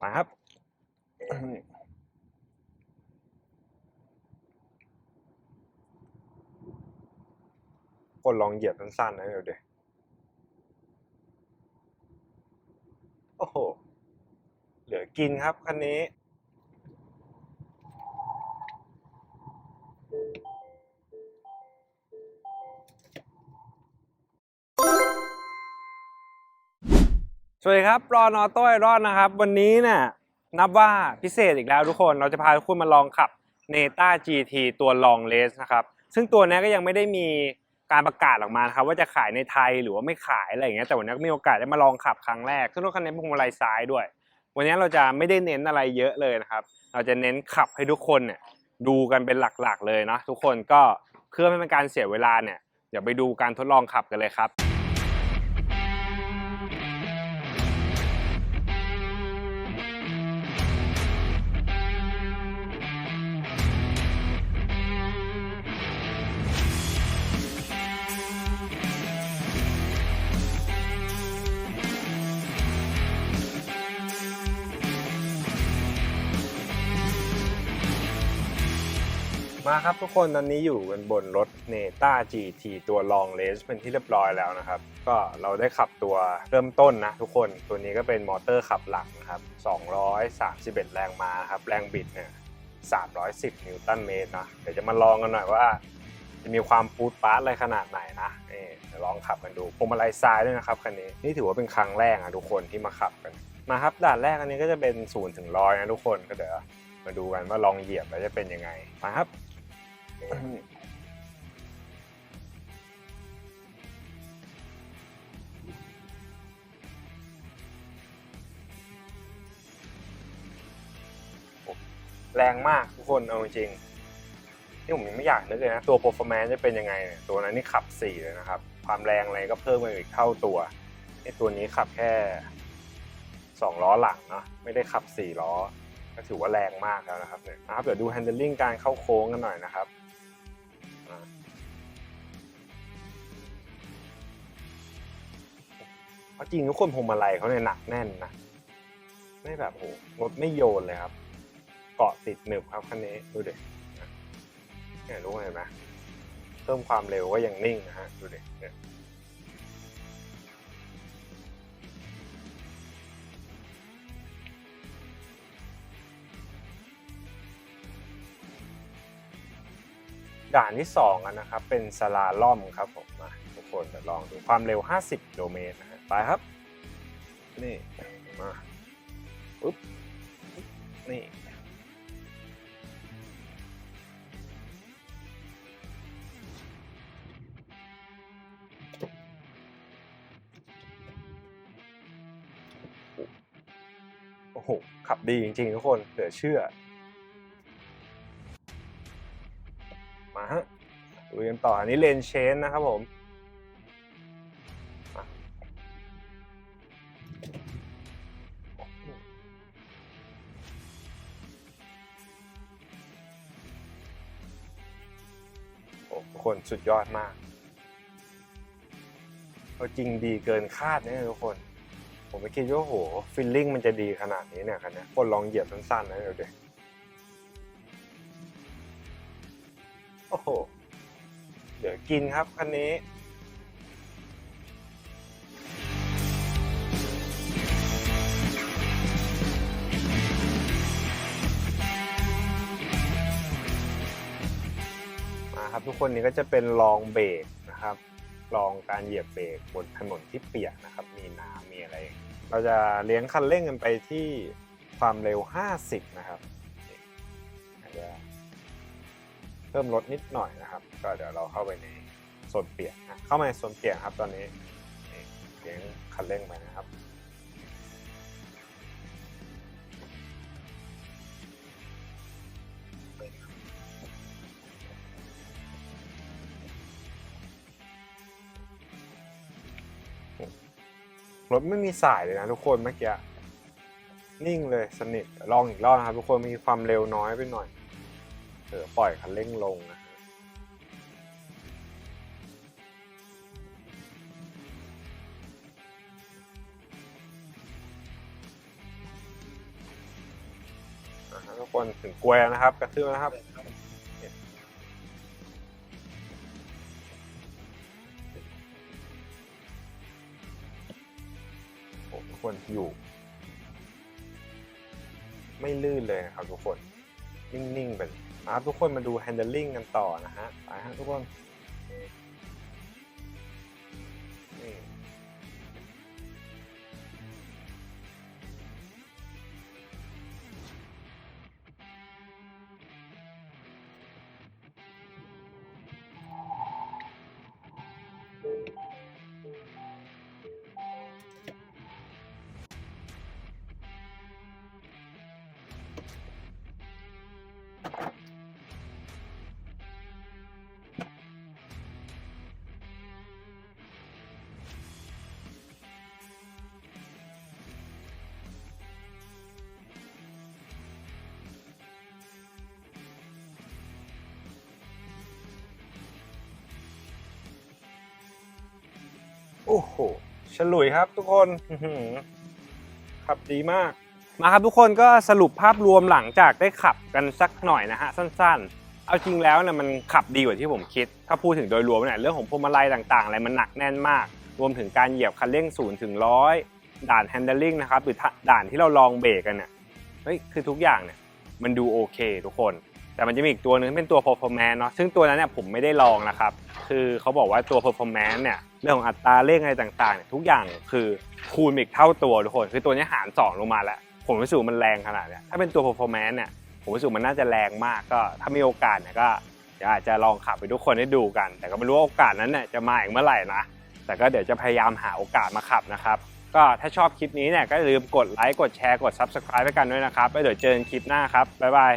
มาครับ คนลองเหยียบสั้นๆนะเดี๋ยวเดี๋ยวโอ้โห เหลือกินครับคันนี้ สวัสดีครับรอนอต้ไอรอนนะครับ วันนี้เนี่ยนับว่าพิเศษอีกแล้วทุกคนเราจะพาทุกคนมาลองขับ n e t a GT ตัวลองเลสนะครับ ซึ่งตัวนี้ก็ยังไม่ได้มีการประกาศออกมาครับว่าจะขายในไทยหรือว่าไม่ขายอะไรอย่างเงี้ยแต่วันนี้ก็มีโอกาสได้มาลองขับครั้งแรกซึ่งรถคันนี้เป็นพวงมาลัยซ้ายด้วย วันนี้เราจะไม่ได้เน้นอะไรเยอะเลยนะครับ เราจะเน้นขับให้ทุกคนเนี่ยดูกันเป็นหลักๆเลยเนาะทุกคนก็เพื่อไม่เป็นการเสียเวลาเนี่ยเดี๋ยวไปดูการทดลองขับกันเลยครับ มาครับทุกคนตอนนี้อยู่กันบนรถ n e t a GT ตัว Long Range เป็นที่เรียบร้อยแล้วนะครับ ก็เราได้ขับตัวเริ่มต้นนะทุกคนตัวนี้ก็เป็นมอเตอร์ขับหลังนะครับ 231 แรงม้าครับ แรงบิดเนี่ย310 นิวตันเมตรนะเดี๋ยวจะมาลองกันหน่อยว่า จะมีความปูดปาร์ตอะไรขนาดไหนนะนี่เดี๋ยวลองขับกันดูพวงมาลัยซ้ายด้วยนะครับคันนี้นี่ถือว่าเป็นครั้งแรกอะทุกคนที่มาขับกันมาครับด่านแรกอันนี้ก็จะเป็น0ูนย์ถึงร้อยนะทุกคนก็เดี๋ยวมาดูกันว่าลองเหยียบแล้วจะเป็นยังไงมาครับ แรงมากทุกคนเอาจริงนี่ผมยังไม่อยากนึกเลยนะ ตัว performance จะเป็นยังไงเนี่ยตัวนั้นนี่ขับ 4 เลยนะครับ ความแรงอะไรก็เพิ่มมาอีกเท่าตัวนี่ตัวนี้ขับแค่ 2 ล้อหลังเนาะไม่ได้ขับ 4 ล้อ ก็ถือว่าแรงมากแล้วนะครับเนี่ยนะครับเดี๋ยวดู handling การเข้าโค้งกันหน่อยนะครับ อ่าเพราะจริงทุกคนพวงมาลัยเขาเนี่ยหนักแน่นนะไม่แบบโหรถไม่โยนเลยครับ เกาะติดหนึบครับคันนี้ดูเดิเนี่ยรู้เห็นไหมเพิ่มความเร็วก็ยังนิ่งนะฮะดูดิเนี่ย ด่านที่สองนะครับเป็นสลาล่อมครับผมมาทุกคนเดี๋ยวลองดูความเร็ว 50กิโลเมตรนะฮะไปครับ นี่มาปุ๊บนี่โอ้โหขับดีจริงๆทุกคนเหลือเชื่อ ดูกันต่ออันนี้เลนเชนนะครับผมโอ้โหคนสุดยอดมากเอาจริงดีเกินคาดนี่ทุกคน ผมไม่คิดว่าโหฟิลลิ่งมันจะดีขนาดนี้เนี่ยคันนี้ยคนลองเหยียบสั้นๆนะเดี๋ยวเดี๋ยวโอ้โห เดี๋ยวกินครับคันนี้มาครับทุกคนนี้ก็จะเป็นลองเบรกนะครับ ลองการเหยียบเบรกบนถนนที่เปียกนะครับ มีน้ำมีอะไร เราจะเลี้ยงคันเร่งกันไปที่ความเร็ว 50 นะครับ เพิ่มลดนิดหน่อยนะครับ ก็เดี๋ยวเราเข้าไปในโซนเปียกนะเข้ามาในโซนเปียกครับตอนนี้เลี้ยงคันเร่งไปนะครับรถไม่มีสายเลยนะทุกคนเมื่อกี้นิ่งเลยสนิทลองอีกรอบนะครับ ทุกคนมีความเร็วน้อยไปหน่อย เออปล่อยคันเร่งลงนะอะทุกคนถึงกลวยแล้วนะครับ กระทืบแล้วนะครับทุกคนอยู่ ไม่ลื่นเลยนะครับทุกคน นิ่ง ๆ ไปเลย ครับทุกคนมาดู handling กันต่อนะฮะไปฮะทุกคน โอ้โหฉลุยครับทุกคนขับดีมาก มาครับทุกคนก็สรุปภาพรวมหลังจากได้ขับกันสักหน่อยนะฮะสั้น ๆเอาจริงแล้วเนี่ยมันขับดีกว่าที่ผมคิด ถ้าพูดถึงโดยรวมเนี่ยเรื่องของพวงมาลัยต่างๆอะไรมันหนักแน่นมาก รวมถึงการเหยียบคันเร่งศูนย์ถึงร้อยด่าน handling นะครับหรือด่านที่เราลองเบรกกันเนี่ยเฮ้ยคือทุกอย่างเนี่ยมันดูโอเคทุกคน แต่มันจะมีอีกตัวหนึ่งเป็นตัว performance เนาะซึ่งตัวนั้นเนี่ยผมไม่ได้ลองนะครับ คือเขาบอกว่าตัว performance เนี่ยเรื่องของอัตราเร่งอะไรต่างๆเนี่ยทุกอย่างคือคูณอีกเท่าตัวทุกคน คือตัวนี้หารสองลงมาแล้ว ผมรู้สึกมันแรงขนาดเนี้ยถ้าเป็นตัว performance เนี่ยผมรู้สึกมันน่าจะแรงมากก็ถ้ามีโอกาสเนี่ยก็เดี๋ยวอาจจะลองขับไปทุกคนได้ดูกัน แต่ก็ไม่รู้ว่าโอกาสนั้นเนี่ยจะมาอีกเมื่อไหร่นะแต่ก็เดี๋ยวจะพยายามหาโอกาสมาขับนะครับก็ถ้าชอบคลิปนี้เนี่ยก็อย่าลืมกดไลค์กดแชร์กด subscribe ให้กันด้วยนะครับแล้วเดี๋ยวเจอกันคลิปหน้าครับบ๊ายบาย